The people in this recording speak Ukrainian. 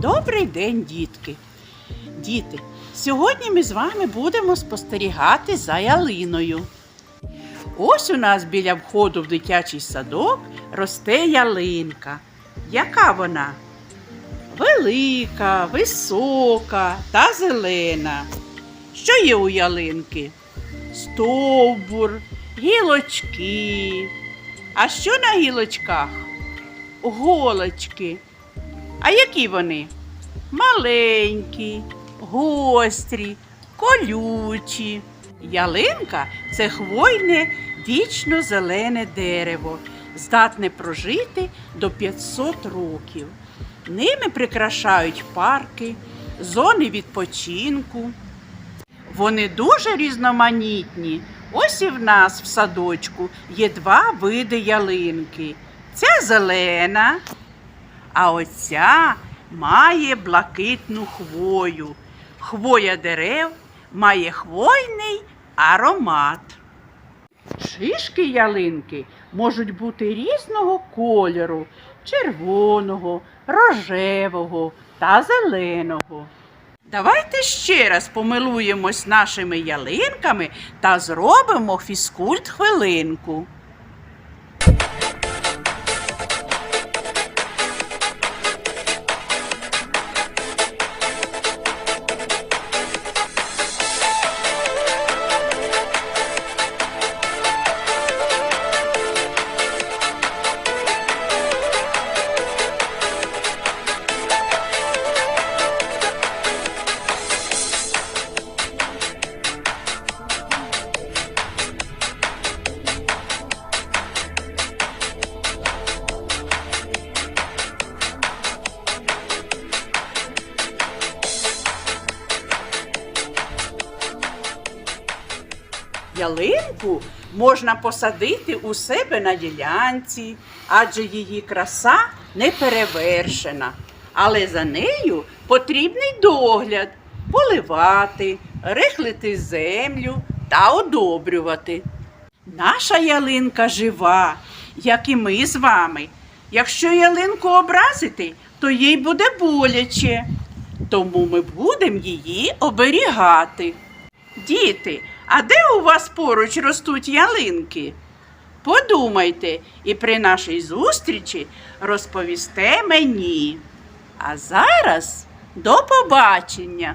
Добрий день, дітки. Діти, сьогодні ми з вами будемо спостерігати за ялиною. Ось у нас біля входу в дитячий садок росте ялинка. Яка вона? Велика, висока та зелена. Що є у ялинки? Стовбур, гілочки. А що на гілочках? Голочки. А які вони? Маленькі, гострі, колючі. Ялинка це хвойне вічно зелене дерево, здатне прожити до 500 років. Ними прикрашають парки, зони відпочинку. Вони дуже різноманітні. Ось і в нас в садочку є два види ялинки. Ця зелена, а оця має блакитну хвою. Хвоя дерев має хвойний аромат. Шишки ялинки можуть бути різного кольору червоного, рожевого та зеленого. Давайте ще раз помилуємось нашими ялинками та зробимо фізкульт хвилинку. Ялинку можна посадити у себе на ділянці, адже її краса не перевершена. Але за нею потрібний догляд поливати, рихлити землю та одобрювати. Наша ялинка жива, як і ми з вами. Якщо ялинку образити, то їй буде боляче. Тому ми будемо її оберігати. Діти, а де у вас поруч ростуть ялинки? Подумайте і при нашій зустрічі розповісте мені. А зараз до побачення!